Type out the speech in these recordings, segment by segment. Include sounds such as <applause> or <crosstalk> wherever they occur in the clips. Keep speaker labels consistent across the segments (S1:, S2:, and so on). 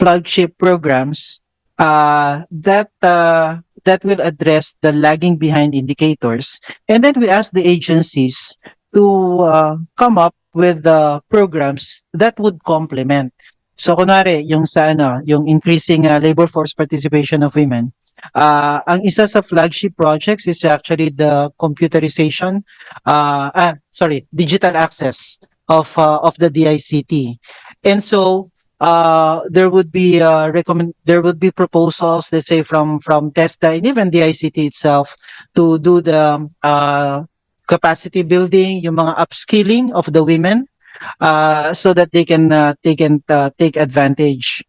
S1: flagship programs uh, that uh, that will address the lagging behind indicators, and then we ask the agencies to uh, come up with the programs that would complement. So kunwari, yung sa ano, yung increasing uh, labor force participation of women, uh, ang isa sa flagship projects is actually the computerization, uh, ah, sorry, digital access of uh, of the DICT. And so uh, there would be uh, recommend there would be proposals, let's say from from TESTA and even the ICT itself to do the uh, capacity building, yung mga upskilling of the women, uh, so that they can uh, they can uh, take advantage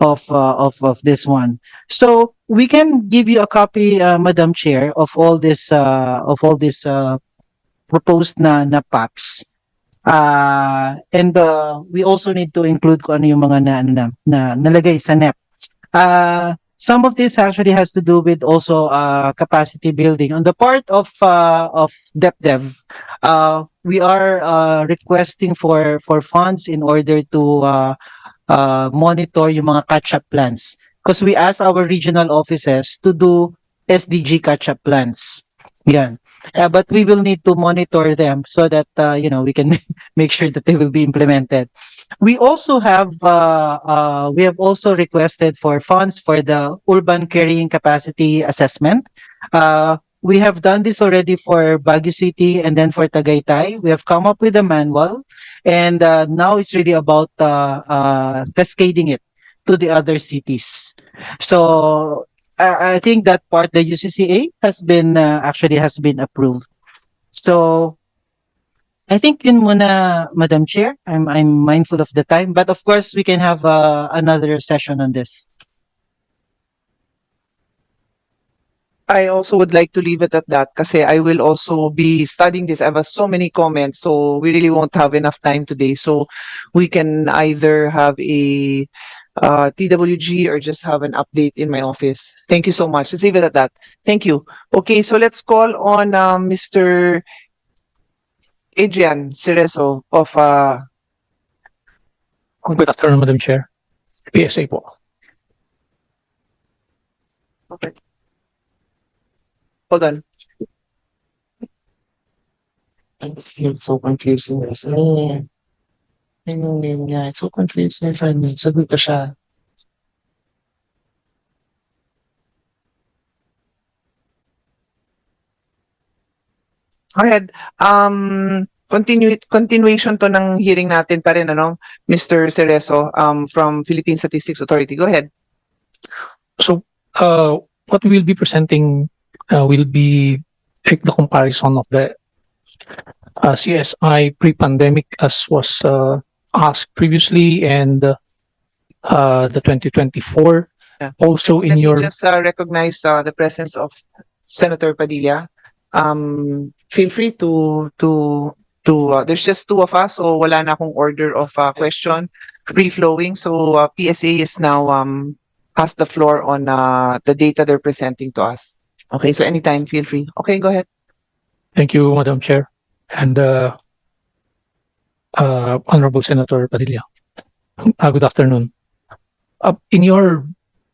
S1: of uh, of of this one. So we can give you a copy, uh, Madam Chair, of all this uh, of all this uh, proposed na na PAPs. Uh, and uh, we also need to include kung ano yung mga na, na, na nalagay sa NEP. Uh, some of this actually has to do with also uh, capacity building. On the part of uh, of DepDev, uh, we are uh, requesting for for funds in order to uh, uh, monitor yung mga catch-up plans. Because we ask our regional offices to do SDG catch-up plans. Yan. Uh, but we will need to monitor them so that, uh, you know, we can <laughs> make sure that they will be implemented. We also have, uh, uh, we have also requested for funds for the urban carrying capacity assessment. Uh, we have done this already for Baguio City and then for Tagaytay. We have come up with a manual and uh, now it's really about uh, uh, cascading it to the other cities. So I, I think that part, the UCCA has been uh, actually has been approved. So I think yun muna, Madam Chair. I'm I'm mindful of the time, but of course we can have uh, another session on this.
S2: I also would like to leave it at that kasi I will also be studying this. I have so many comments, so we really won't have enough time today. So we can either have a uh, TWG or just have an update in my office. Thank you so much. Let's leave it at that. Thank you. Okay, so let's call on uh, Mr. Adrian Cerezo of uh,
S3: Good afternoon, Madam Chair. PSA po.
S2: hold on.
S4: It's so confusing kasi. Ano yun nga, it's so confusing for me. Sagot ko siya.
S2: Go ahead. Um, continue, continuation to ng hearing natin pa rin, ano, Mr. Cerezo, um, from Philippine Statistics Authority. Go ahead.
S3: So, uh, what we will be presenting uh, will be like the comparison of the uh, CSI pre-pandemic as was uh, asked previously and uh, uh, the 2024.
S2: Yeah.
S3: Also
S2: Let
S3: in
S2: me
S3: your,
S2: just uh, recognize uh, the presence of Senator Padilla. Um, feel free to to to uh, there's just two of us so wala na akong order of uh, question free flowing so uh, PSA is now um has the floor on uh, the data they're presenting to us. Okay, so anytime feel free. Okay, go ahead.
S3: thank you, Madam Chair, and uh, uh, Honorable Senator Padilla. Uh, good afternoon. Uh, in your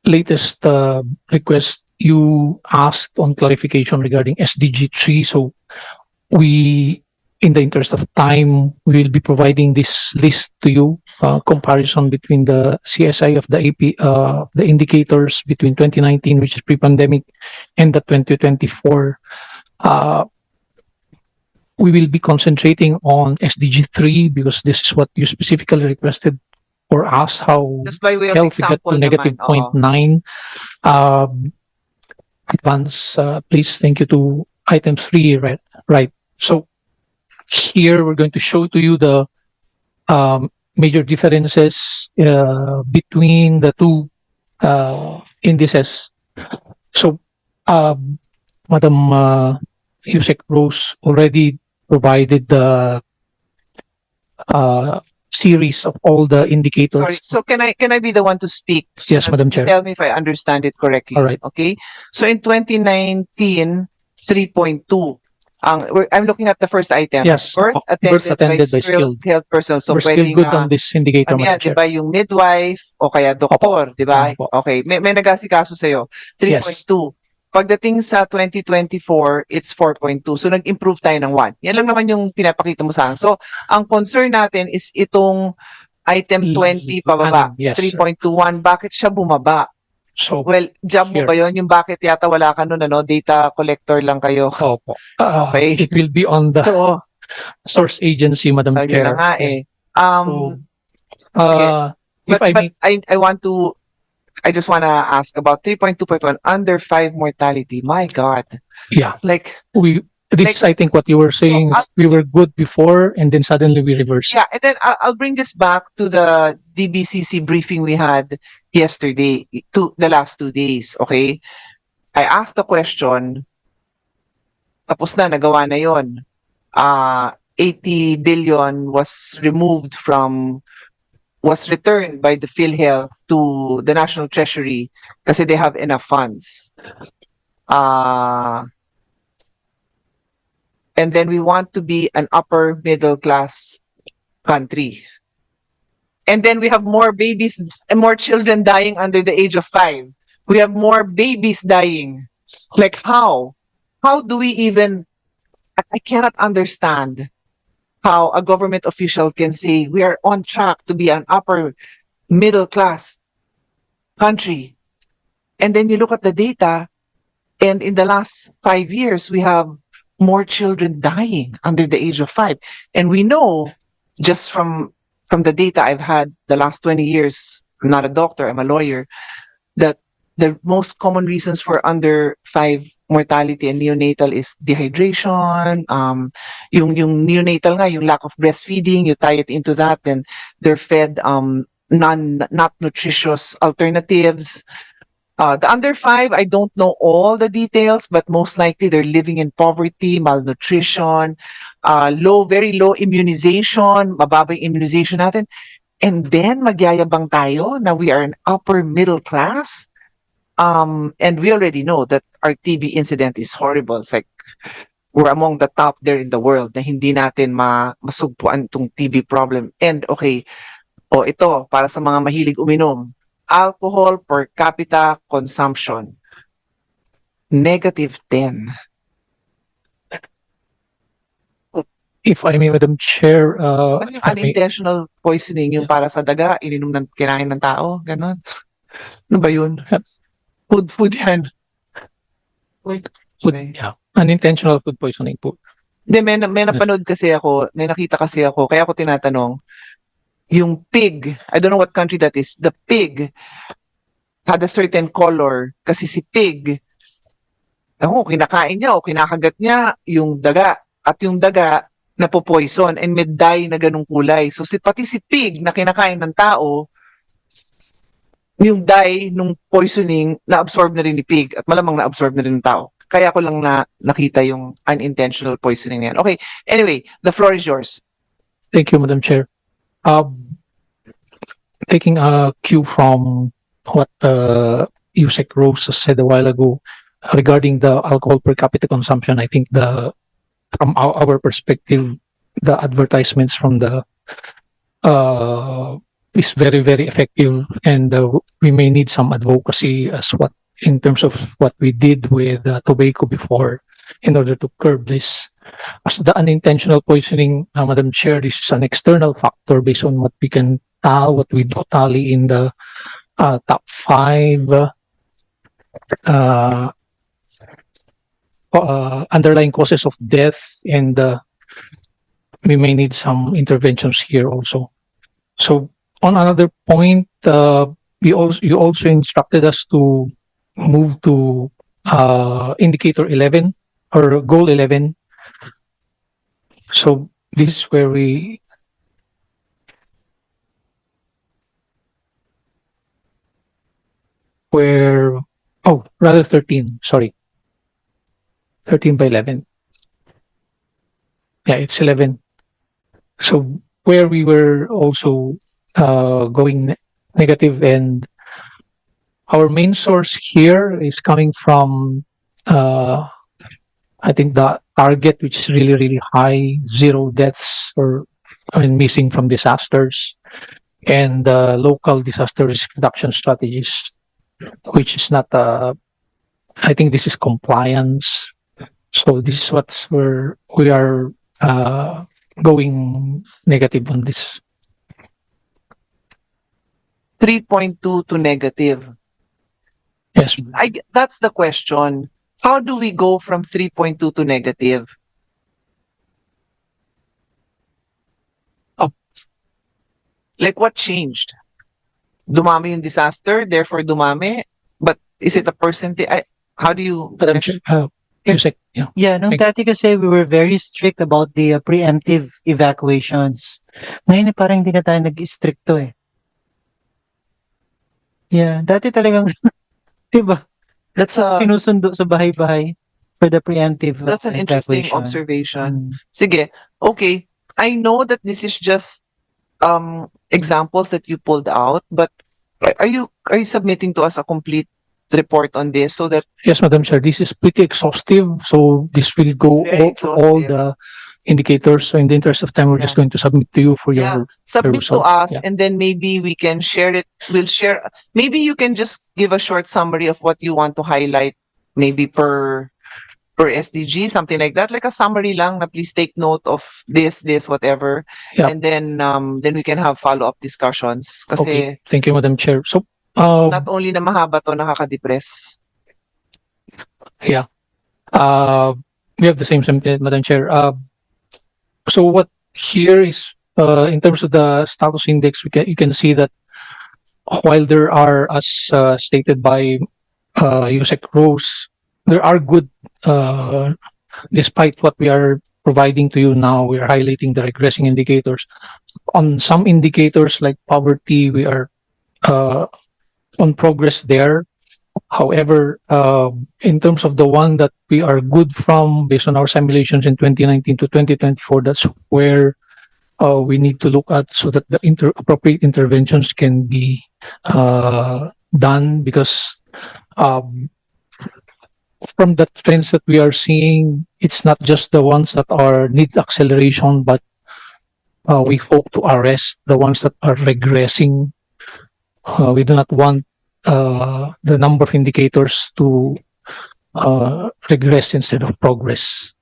S3: latest uh, request, you asked on clarification regarding SDG 3. So we, in the interest of time, we will be providing this list to you, uh, comparison between the CSI of the AP, uh, the indicators between 2019, which is pre-pandemic, and the 2024. Uh, we will be concentrating on SDG 3 because this is what you specifically requested for us, how
S2: Just by way of
S3: health we got
S2: example
S3: to negative
S2: naman.
S3: point
S2: oo.
S3: nine. Um, advance, uh, please, thank you to item three, right, right. So here, we're going to show to you the um, major differences uh, between the two uh, indices. So, um, Madam uh, Yusek Rose already provided the uh, series of all the indicators.
S2: Sorry, so can I can I be the one to speak?
S3: Yes, Madam Chair.
S2: Tell me if I understand it correctly.
S3: All right.
S2: Okay, so in 2019, 3.2. Ang, we're, I'm looking at the first item.
S3: Yes.
S2: Birth attended,
S3: births attended
S2: by
S3: by
S2: skilled health personnel. So
S3: We're still
S2: pwedeng,
S3: good
S2: ah,
S3: on this indicator,
S2: ano yan,
S3: Madam
S2: di
S3: Chair.
S2: ba, yung midwife o kaya doktor, di ba? Okay, may, may nagasikaso sa'yo. 3.2. Pagdating sa 2024, it's 4.2. So, nag-improve tayo ng 1. Yan lang naman yung pinapakita mo sa akin. So, ang concern natin is itong item 20 pababa.
S3: Ano, Yes.
S2: 3.21, bakit siya bumaba?
S3: So,
S2: Well, job mo ba yun? Yung bakit yata wala ka nun, ano? Data collector lang kayo.
S3: opo. Uh,
S2: Okay.
S3: It will be on the
S2: So,
S3: source agency, Madam Chair.
S2: na nga eh. Um,
S3: Uh, if
S2: but,
S3: I
S2: but
S3: may,
S2: I, I want to, I just want to ask about 3.2.1, under 5 mortality. My God.
S3: yeah,
S2: Like,
S3: we, this
S2: Like-
S3: I think what you were saying,
S2: I'll-
S3: we were good before and then suddenly we reversed.
S2: Yeah, and then I'll, I'll bring this back to the DBCC briefing we had yesterday, to the last two days, okay? I asked the question, tapos na, nagawa na yon. Uh, 80 billion was removed from, was returned by the PhilHealth to the National Treasury kasi they have enough funds. Uh, and then we want to be an upper middle class country. And then we have more babies and more children dying under the age of five. We have more babies dying. Like how? How do we even? I- cannot understand how a government official can say we are on track to be an upper middle class country. And then you look at the data, and in the last five years, we have more children dying under the age of five. And we know just from from the data I've had the last 20 years, I'm not a doctor, I'm a lawyer, that the most common reasons for under five mortality and neonatal is dehydration, um, yung, yung neonatal nga, yung lack of breastfeeding, you tie it into that, then they're fed um, non, not nutritious alternatives. Uh, the under five, I don't know all the details, but most likely they're living in poverty, malnutrition, uh, low, very low immunization, mababa immunization natin. And then magyayabang tayo na we are an upper middle class. Um, and we already know that our TB incident is horrible. It's like we're among the top there in the world na hindi natin ma masugpuan tong TB problem. And okay, o ito, para sa mga mahilig uminom, alcohol per capita consumption, negative 10.
S3: If I may, Madam Chair, uh,
S2: Ano yung
S3: I may-
S2: unintentional poisoning, yung para sa daga, ininom ng kinain ng tao, ganon. Ano ba yun? Food, food yan.
S3: food,
S2: Okay.
S3: yeah, unintentional food poisoning po.
S2: Hindi, may, may napanood kasi ako, may nakita kasi ako, kaya ako tinatanong, yung pig, I don't know what country that is, the pig had a certain color kasi si pig, ako, kinakain niya o kinakagat niya yung daga at yung daga napopoison and may dye na ganung kulay. So si pati si pig na kinakain ng tao, yung dye nung poisoning na-absorb na rin ni pig at malamang na-absorb na rin ng tao. Kaya ko lang na nakita yung unintentional poisoning na yan. Okay, anyway, the floor is yours.
S3: Thank you, Madam Chair. Um, taking a cue from what uh, Yusek Rose said a while ago regarding the alcohol per capita consumption, I think the from our, our perspective, the advertisements from the uh, is very very effective, and uh, we may need some advocacy as what in terms of what we did with uh, tobacco before in order to curb this as the unintentional poisoning, uh, Madam Chair, this is an external factor based on what we can tell, what we do tally in the uh, top five uh, uh, underlying causes of death, and uh, we may need some interventions here also. So, on another point, uh, we also you also instructed us to move to uh, indicator 11 or goal 11 so this is where we where oh rather 13 sorry. 13 by 11 yeah it's 11 so where we were also uh, going ne- negative and our main source here is coming from uh, I think the target, which is really, really high, zero deaths or I mean, missing from disasters, and uh, local disaster risk reduction strategies, which is not. Uh, I think this is compliance. So this is what's where we are uh, going negative on this.
S2: 3.2 to negative.
S3: Yes,
S2: I, g- that's the question. How do we go from 3.2 to negative?
S3: Up.
S2: Like what changed? Dumami yung disaster, therefore dumami? But is it a percentage? I, how do you?
S3: Madam Chair, uh, Yusek, yeah.
S1: Yeah, nung
S3: Thank-
S1: dati kasi we were very strict about the uh, preemptive evacuations. Ngayon eh, parang hindi na tayo nag-stricto eh. Yeah, dati talagang, <laughs> di ba?
S2: That's a,
S1: Sinusundo sa bahay-bahay for the preemptive
S2: that's an interesting
S1: evacuation.
S2: observation.
S1: Mm.
S2: Sige, okay. I know that this is just um examples that you pulled out, but are are you are you submitting to us a complete report on this so that
S3: Yes, Madam Chair, this is pretty exhaustive, so this will go all, to all the indicators. So in the interest of time, we're just
S2: Yeah.
S3: going to submit to you for
S2: Yeah.
S3: your,
S2: submit to
S3: result,
S2: us
S3: yeah.
S2: and then maybe we can share it. We'll share, maybe you can just give a short summary of what you want to highlight, maybe per per SDG, something like that, like a summary lang na please take note of this, this, whatever.
S3: Yeah.
S2: And then um then we can have follow-up discussions kasi
S3: okay, thank you, Madam Chair. So, uh,
S2: not only na mahaba to nakaka-depress.
S3: uh, we have the same sentiment, Madam Chair. Uh, so what here is, uh, in terms of the status index, we can, you can see that while there are, as uh, stated by uh, Yusek Rose, there are good, uh, despite what we are providing to you now, we are highlighting the regressing indicators. On some indicators like poverty, we are uh, on progress there. However, um, in terms of the one that we are good from based on our simulations in 2019 to 2024, that's where uh, we need to look at so that the inter- appropriate interventions can be uh, done because um, from the trends that we are seeing, it's not just the ones that are need acceleration, but uh, we hope to arrest the ones that are regressing. Uh, we do not want uh, the number of indicators to uh, regress instead of progress.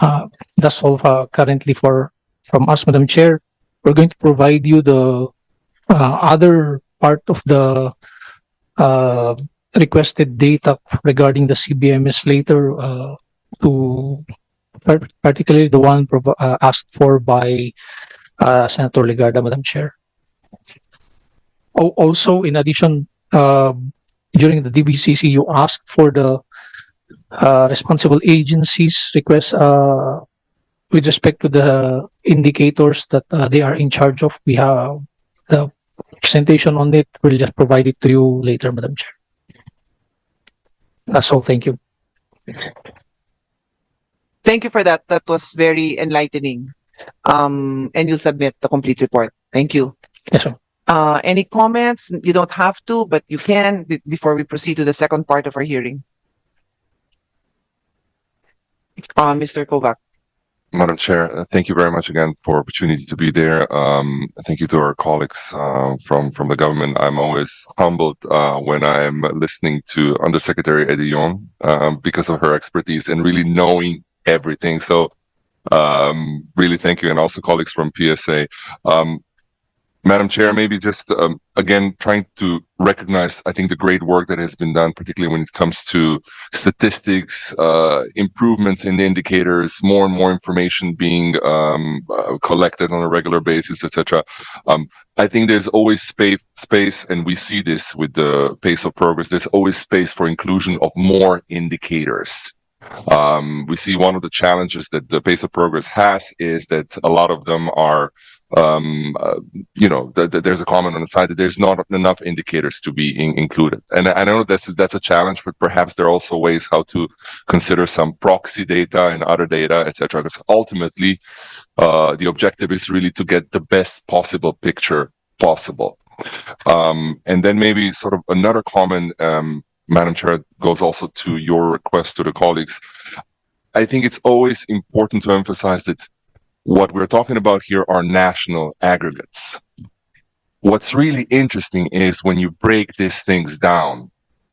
S3: Uh, that's all uh, currently for from us, Madam Chair. We're going to provide you the uh, other part of the uh, requested data regarding the CBMS later uh, to particularly the one uh, asked for by uh, Senator Legarda, Madam Chair. Al- Also, in addition, uh, during the DBCC, you asked for the uh, responsible agencies request uh, with respect to the indicators that uh, they are in charge of. We have the presentation on it. We'll just provide it to you later, Madam Chair. That's all. Thank you.
S2: Thank you for that. That was very enlightening. Um, and you'll submit the complete report. Thank you.
S3: Yes, sir.
S2: Uh, any comments? You don't have to, but you can be- before we proceed to the second part of our hearing. Uh, Mr. Kovac.
S5: Madam Chair, uh, thank you very much again for opportunity to be there. Um, thank you to our colleagues uh, from from the government. I'm always humbled uh, when I'm listening to Undersecretary Edion um, because of her expertise and really knowing everything. So, um, really thank you, and also colleagues from PSA. Um, Madam Chair, maybe just um, again trying to recognize, I think, the great work that has been done, particularly when it comes to statistics, uh, improvements in the indicators, more and more information being um, uh, collected on a regular basis, etc. Um, I think there's always space, space, and we see this with the pace of progress. There's always space for inclusion of more indicators. Um, we see one of the challenges that the pace of progress has is that a lot of them are um, uh, you know, th- th- there's a comment on the side that there's not enough indicators to be in- included. And I know that's that's a challenge, but perhaps there are also ways how to consider some proxy data and other data, etc. Because ultimately, uh, the objective is really to get the best possible picture possible. Um, and then maybe sort of another comment, um, Madam Chair, goes also to your request to the colleagues. I think it's always important to emphasize that what we're talking about here are national aggregates. What's really interesting is when you break these things down